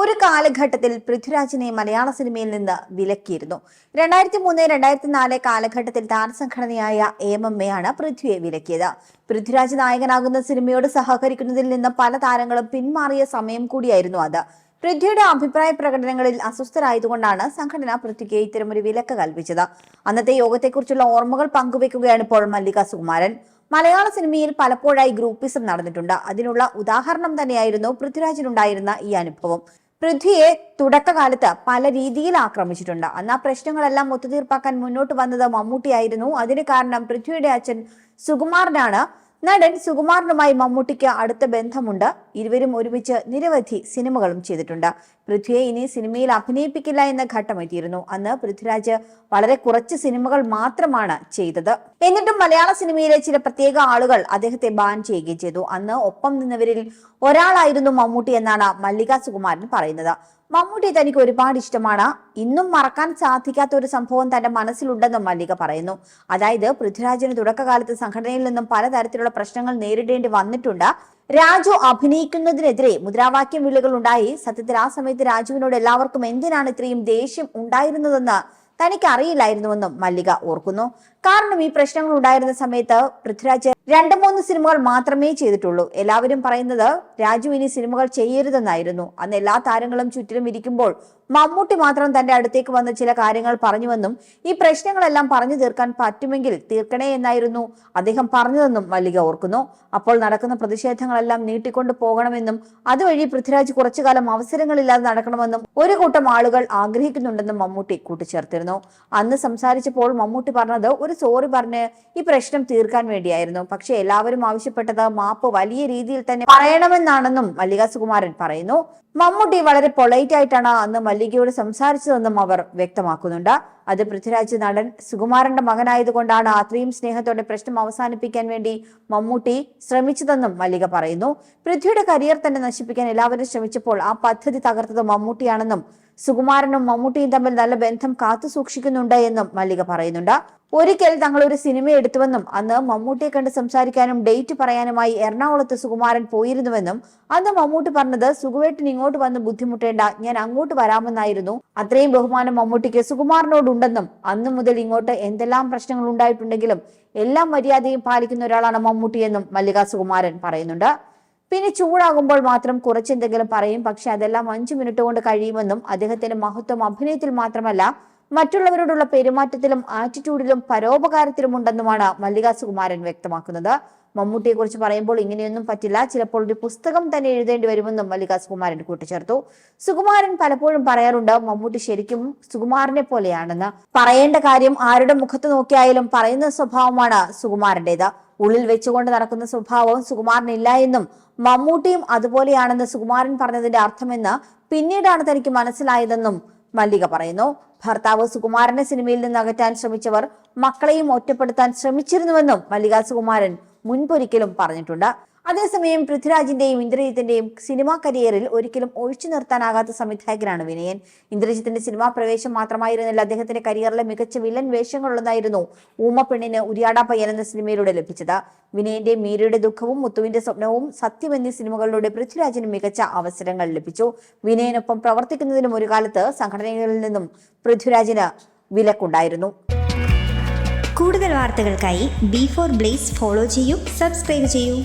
ഒരു കാലഘട്ടത്തിൽ പൃഥ്വിരാജിനെ മലയാള സിനിമയിൽ നിന്ന് വിലക്കിയിരുന്നു. രണ്ടായിരത്തി മൂന്ന് രണ്ടായിരത്തി നാല് കാലഘട്ടത്തിൽ താരസംഘടനയായ ആണ് പൃഥ്വിയെ വിലക്കിയത്. പൃഥ്വിരാജ് നായകനാകുന്ന സിനിമയോട് സഹകരിക്കുന്നതിൽ നിന്ന് പല താരങ്ങളും പിന്മാറിയ സമയം കൂടിയായിരുന്നു അത്. പൃഥ്വിയുടെ അഭിപ്രായ പ്രകടനങ്ങളിൽ അസ്വസ്ഥരായതുകൊണ്ടാണ് സംഘടന പൃഥ്വിക്ക് ഇത്തരമൊരു വിലക്ക് കൽപ്പിച്ചത്. അന്നത്തെ യോഗത്തെക്കുറിച്ചുള്ള ഓർമ്മകൾ പങ്കുവെക്കുകയാണ് ഇപ്പോൾ മല്ലിക സുകുമാരൻ. മലയാള സിനിമയിൽ പലപ്പോഴായി ഗ്രൂപ്പിസം നടന്നിട്ടുണ്ട്. അതിനുള്ള ഉദാഹരണം തന്നെയായിരുന്നു പൃഥ്വിരാജിനുണ്ടായിരുന്ന ഈ അനുഭവം. പൃഥ്വിയെ തുടക്കകാലത്ത് പല രീതിയിൽ ആക്രമിച്ചിട്ടുണ്ട്. അന്ന് ആ പ്രശ്നങ്ങളെല്ലാം ഒത്തുതീർപ്പാക്കാൻ മുന്നോട്ട് വന്നത് മമ്മൂട്ടിയായിരുന്നു. അതിന് കാരണം പൃഥ്വിയുടെ അച്ഛൻ സുകുമാരനാണ് നടൻ സുകുമാരനുമായി മമ്മൂട്ടിക്ക് അടുത്ത ബന്ധമുണ്ട്. ഇരുവരും ഒരുമിച്ച് നിരവധി സിനിമകളും ചെയ്തിട്ടുണ്ട്. പൃഥ്വിയെ ഇനി സിനിമയിൽ അഭിനയിപ്പിക്കില്ല എന്ന ഘട്ടം എത്തിയിരുന്നു. അന്ന് പൃഥ്വിരാജ് വളരെ കുറച്ച് സിനിമകൾ മാത്രമാണ് ചെയ്തത്. എന്നിട്ടും മലയാള സിനിമയിലെ ചില പ്രത്യേക ആളുകൾ അദ്ദേഹത്തെ ബാൻ ചെയ്യുകയും ചെയ്തു. അന്ന് ഒപ്പം നിന്നവരിൽ ഒരാളായിരുന്നു മമ്മൂട്ടി എന്നാണ് മല്ലിക സുകുമാരൻ പറയുന്നത്. മമ്മൂട്ടി തനിക്ക് ഒരുപാട് ഇഷ്ടമാണ്. ഇന്നും മറക്കാൻ സാധിക്കാത്ത ഒരു സംഭവം തന്റെ മനസ്സിലുണ്ടെന്നും മല്ലിക പറയുന്നു. അതായത് പൃഥ്വിരാജിന് തുടക്കകാലത്ത് സംഘടനയിൽ നിന്നും പലതരത്തിലുള്ള പ്രശ്നങ്ങൾ നേരിടേണ്ടി വന്നിട്ടുണ്ട്. രാജു അഭിനയിക്കുന്നതിനെതിരെ മുദ്രാവാക്യം വിളികൾ ഉണ്ടായി. സത്യത്തിൽ ആ സമയത്ത് രാജുവിനോട് എല്ലാവർക്കും എന്തിനാണ് ഇത്രയും ദേഷ്യം ഉണ്ടായിരുന്നതെന്ന് തനിക്ക് അറിയില്ലായിരുന്നുവെന്നും മല്ലിക ഓർക്കുന്നു. കാരണം ഈ പ്രശ്നങ്ങൾ ഉണ്ടായിരുന്ന സമയത്ത് പൃഥ്വിരാജ് രണ്ട് മൂന്ന് സിനിമകൾ മാത്രമേ ചെയ്തിട്ടുള്ളൂ. എല്ലാവരും പറയുന്നത് രാജു ഇനി സിനിമകൾ ചെയ്യരുതെന്നായിരുന്നു. അന്ന് എല്ലാ താരങ്ങളും ചുറ്റിലും ഇരിക്കുമ്പോൾ മമ്മൂട്ടി മാത്രം തന്റെ അടുത്തേക്ക് വന്ന് ചില കാര്യങ്ങൾ പറഞ്ഞുവെന്നും ഈ പ്രശ്നങ്ങളെല്ലാം പറഞ്ഞു തീർക്കാൻ പറ്റുമെങ്കിൽ തീർക്കണേ എന്നായിരുന്നു അദ്ദേഹം പറഞ്ഞതെന്നും മല്ലിക ഓർക്കുന്നു. അപ്പോൾ നടക്കുന്ന പ്രതിഷേധങ്ങളെല്ലാം നീട്ടിക്കൊണ്ടു പോകണമെന്നും അതുവഴി പൃഥ്വിരാജ് കുറച്ചു കാലം അവസരങ്ങളില്ലാതെ നടക്കണമെന്നും ഒരു കൂട്ടം ആളുകൾ ആഗ്രഹിക്കുന്നുണ്ടെന്നും മമ്മൂട്ടി കൂട്ടിച്ചേർത്തിരുന്നു. അന്ന് സംസാരിച്ചപ്പോൾ മമ്മൂട്ടി പറഞ്ഞത് ഒരു സോറി പറഞ്ഞ് ഈ പ്രശ്നം തീർക്കാൻ വേണ്ടിയായിരുന്നു. പക്ഷേ എല്ലാവരും ആവശ്യപ്പെട്ടത് മാപ്പ് വലിയ രീതിയിൽ തന്നെ പറയണമെന്നാണെന്നും മല്ലിക സുകുമാരൻ പറയുന്നു. മമ്മൂട്ടി വളരെ പൊളൈറ്റ് ആയിട്ടാണ് അന്ന് മല്ലികയോട് സംസാരിച്ചതെന്നും അവർ വ്യക്തമാക്കുന്നുണ്ട്. അത് പൃഥ്വിരാജ് നടൻ സുകുമാരന്റെ മകനായതുകൊണ്ടാണ് അത്രയും സ്നേഹത്തോടെ പ്രശ്നം അവസാനിപ്പിക്കാൻ വേണ്ടി മമ്മൂട്ടി ശ്രമിച്ചതെന്നും മല്ലിക പറയുന്നു. പൃഥ്വിയുടെ കരിയർ തന്നെ നശിപ്പിക്കാൻ എല്ലാവരും ശ്രമിച്ചപ്പോൾ ആ പദ്ധതി തകർത്തത് മമ്മൂട്ടിയാണെന്നും സുകുമാരനും മമ്മൂട്ടിയും തമ്മിൽ നല്ല ബന്ധം കാത്തു സൂക്ഷിക്കുന്നുണ്ട് എന്നും മല്ലിക പറയുന്നുണ്ട്. ഒരിക്കൽ തങ്ങൾ ഒരു സിനിമ എടുത്തുവെന്നും അന്ന് മമ്മൂട്ടിയെ കണ്ട് സംസാരിക്കാനും ഡേറ്റ് പറയാനുമായി എറണാകുളത്ത് സുകുമാരൻ പോയിരുന്നുവെന്നും അന്ന് മമ്മൂട്ടി പറഞ്ഞത് സുകുവേട്ടൻ ഇങ്ങോട്ട് വന്ന് ബുദ്ധിമുട്ടേണ്ട ഞാൻ അങ്ങോട്ട് വരാമെന്നായിരുന്നു. അത്രയും ബഹുമാനം മമ്മൂട്ടിക്ക് സുകുമാരനോടുണ്ടെന്നും അന്നു മുതൽ ഇങ്ങോട്ട് എന്തെല്ലാം പ്രശ്നങ്ങൾ ഉണ്ടായിട്ടുണ്ടെങ്കിലും എല്ലാം മര്യാദയും പാലിക്കുന്ന ഒരാളാണ് മമ്മൂട്ടിയെന്നും മല്ലികാ സുകുമാരൻ പറയുന്നുണ്ട്. പിന്നെ ചൂടാകുമ്പോൾ മാത്രം കുറച്ചെന്തെങ്കിലും പറയും പക്ഷെ അതെല്ലാം അഞ്ചു മിനിറ്റ് കൊണ്ട് കഴിയുമെന്നും അദ്ദേഹത്തിന്റെ മഹത്വം അഭിനയത്തിൽ മാത്രമല്ല മറ്റുള്ളവരോടുള്ള പെരുമാറ്റത്തിലും ആറ്റിറ്റ്യൂഡിലും പരോപകാരത്തിലും ഉണ്ടെന്നുമാണ് മല്ലിക സുകുമാരൻ വ്യക്തമാക്കുന്നത്. മമ്മൂട്ടിയെ കുറിച്ച് പറയുമ്പോൾ ഇങ്ങനെയൊന്നും പറ്റില്ല. ചിലപ്പോൾ ഒരു പുസ്തകം തന്നെ എഴുതേണ്ടി വരുമെന്നും മല്ലിക സുകുമാരൻ കൂട്ടിച്ചേർത്തു. സുകുമാരൻ പലപ്പോഴും പറയാറുണ്ട് മമ്മൂട്ടി ശരിക്കും സുകുമാരനെ പോലെയാണെന്ന്. പറയേണ്ട കാര്യം ആരുടെ മുഖത്ത് നോക്കിയായാലും പറയുന്ന സ്വഭാവമാണ് സുകുമാരന്റേത് ഉള്ളിൽ വെച്ചുകൊണ്ട് നടക്കുന്ന സ്വഭാവം സുകുമാരനില്ല എന്നും മമ്മൂട്ടിയും അതുപോലെയാണെന്ന് സുകുമാരൻ പറഞ്ഞതിന്റെ അർത്ഥമെന്ന് പിന്നീടാണ് തനിക്ക് മനസ്സിലായതെന്നും മല്ലിക പറയുന്നു. ഭർത്താവ് സുകുമാരനെ സിനിമയിൽ നിന്ന് അകറ്റാൻ ശ്രമിച്ചവർ മക്കളെയും ഒറ്റപ്പെടുത്താൻ ശ്രമിച്ചിരുന്നുവെന്നും മല്ലിക സുകുമാരൻ മുൻപൊരിക്കലും പറഞ്ഞിട്ടുണ്ട്. അതേസമയം പൃഥ്വിരാജിന്റെയും ഇന്ദ്രജിത്തിന്റെയും സിനിമാ കരിയറിൽ ഒരിക്കലും ഒഴിച്ചു നിർത്താനാകാത്ത സംവിധായകനാണ് വിനയൻ. ഇന്ദ്രജിത്തിന്റെ സിനിമാ പ്രവേശം മാത്രമായിരുന്നില്ല അദ്ദേഹത്തിന്റെ കരിയറിലെ മികച്ച വില്ലൻ വേഷങ്ങളുള്ളതായിരുന്നു ഊമപ്പെണ്ണിന് ഉരിയാടാ പയ്യൻ എന്ന സിനിമയിലൂടെ ലഭിച്ചത്. വിനയന്റെ മീരയുടെ ദുഃഖവും മുത്തുവിന്റെ സ്വപ്നവും സത്യം എന്നീ സിനിമകളിലൂടെ പൃഥ്വിരാജിന് മികച്ച അവസരങ്ങൾ ലഭിച്ചു. വിനയനൊപ്പം പ്രവർത്തിക്കുന്നതിനും ഒരു കാലത്ത് സംഘടനകളിൽ നിന്നും പൃഥ്വിരാജിന് വിലക്കുണ്ടായിരുന്നു. കൂടുതൽ വാർത്തകൾക്കായി ബി ഫോർ ബ്ലേസ് ഫോളോ ചെയ്യൂ സബ്സ്ക്രൈബ് ചെയ്യൂ.